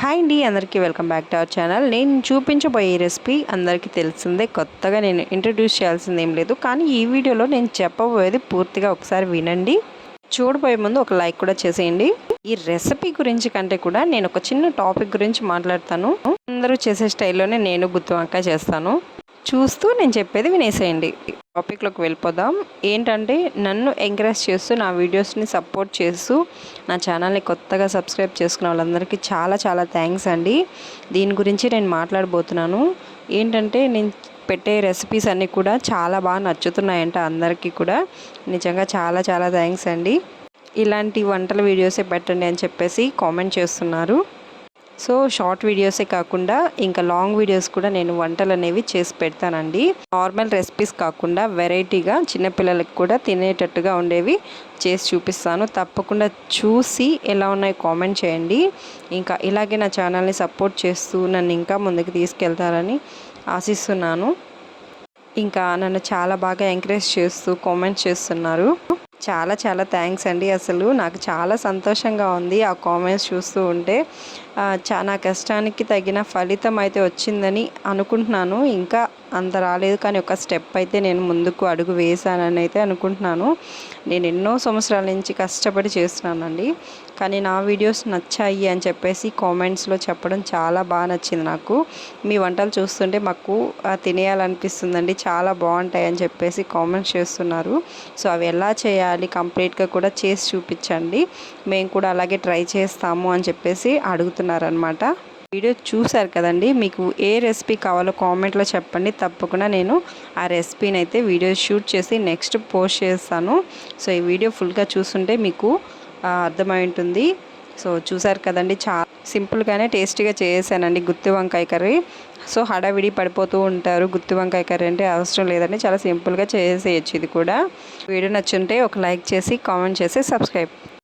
Hi అండి అందరికీ welcome back to our channel. నేను చూపించబోయే రెసిపీ అందరికీ తెలిసిందే కొత్తగా నేను ఇంట్రడ్యూస్ చేయాల్సింది ఏం లేదు కానీ ఈ వీడియోలో నేను చెప్పబోయేది పూర్తిగా ఒకసారి వినండి. చూడబోయే ముందు ఒక లైక్ కూడా చేసేయండి. ఈ రెసిపీ గురించి కంటే కూడా నేను ఒక చిన్న టాపిక్ గురించి మాట్లాడతాను. అందరూ చేసే స్టైల్లోనే నేను గుత్తి వంకాయ చేస్తాను. చూస్తూ నేను చెప్పేది వినేసేయండి. టాపిక్లోకి వెళ్ళిపోదాం. ఏంటంటే నన్ను ఎంకరేజ్ చేస్తూ నా వీడియోస్ని సపోర్ట్ చేస్తూ నా ఛానల్ని కొత్తగా సబ్స్క్రైబ్ చేసుకున్న వాళ్ళందరికీ చాలా చాలా థ్యాంక్స్ అండి. దీని గురించి నేను మాట్లాడబోతున్నాను. ఏంటంటే నేను పెట్టే రెసిపీస్ అన్నీ కూడా చాలా బాగా నచ్చుతున్నాయంట అందరికీ కూడా. నిజంగా చాలా చాలా థ్యాంక్స్ అండి. ఇలాంటి వంటల వీడియోసే పెట్టండి అని చెప్పేసి కామెంట్ చేస్తున్నారు. సో షార్ట్ వీడియోసే కాకుండా ఇంకా లాంగ్ వీడియోస్ కూడా నేను వంటలు అనేవి చేసి పెడతానండి. నార్మల్ రెసిపీస్ కాకుండా వెరైటీగా చిన్నపిల్లలకు కూడా తినేటట్టుగా ఉండేవి చేసి చూపిస్తాను. తప్పకుండా చూసి ఎలా ఉన్నాయో కామెంట్ చేయండి. ఇంకా ఇలాగే నా ఛానల్ని సపోర్ట్ చేస్తూ నన్ను ఇంకా ముందుకు తీసుకెళ్తారని ఆశిస్తున్నాను. ఇంకా నన్ను చాలా బాగా ఎంకరేజ్ చేస్తూ కామెంట్స్ చేస్తున్నారు. చాలా చాలా థ్యాంక్స్ అండి. అసలు నాకు చాలా సంతోషంగా ఉంది ఆ కామెంట్స్ చూస్తూ ఉంటే. నా కష్టానికి తగిన ఫలితం అయితే వచ్చిందని అనుకుంటున్నాను. ఇంకా అంత రాలేదు కానీ ఒక స్టెప్ అయితే నేను ముందుకు అడుగు వేశానని అయితే అనుకుంటున్నాను. నేను ఎన్నో సంవత్సరాల నుంచి కష్టపడి చేస్తున్నానండి. కానీ నా వీడియోస్ నచ్చాయి అని చెప్పేసి కామెంట్స్లో చెప్పడం చాలా బాగా నచ్చింది నాకు. మీ వంటలు చూస్తుంటే మాకు తినేయాలనిపిస్తుందండి. చాలా బాగుంటాయి అని చెప్పేసి కామెంట్స్ చేస్తున్నారు. సో అవి ఎలా చేయాలి? కంప్లీట్గా కూడా చేసి చూపించండి. మేము కూడా అలాగే ట్రై చేస్తాము అని చెప్పేసి అడుగుతున్నారనమాట వీడియో చూసారు కదండి మీకు ఏ రెసిపీ కావాలో కామెంట్లో చెప్పండి. తప్పకుండా నేను ఆ రెసిపీని అయితే వీడియో షూట్ చేసి నెక్స్ట్ పోస్ట్ చేస్తాను. సో ఈ వీడియో ఫుల్గా చూస్తుంటే మీకు అర్థమై ఉంటుంది. సో చూసారు కదండి చాలా సింపుల్గానే టేస్టీగా చేసానండి గుత్తి వంకాయ కర్రీ. సో హడావిడి పడిపోతూ ఉంటారు గుత్తి వంకాయ కర్రీ అంటే అవసరం లేదండి చాలా సింపుల్గా చేసేయచ్చు ఇది కూడా. వీడియో నచ్చుంటే ఒక లైక్ చేసి కామెంట్ చేసి సబ్స్క్రైబ్.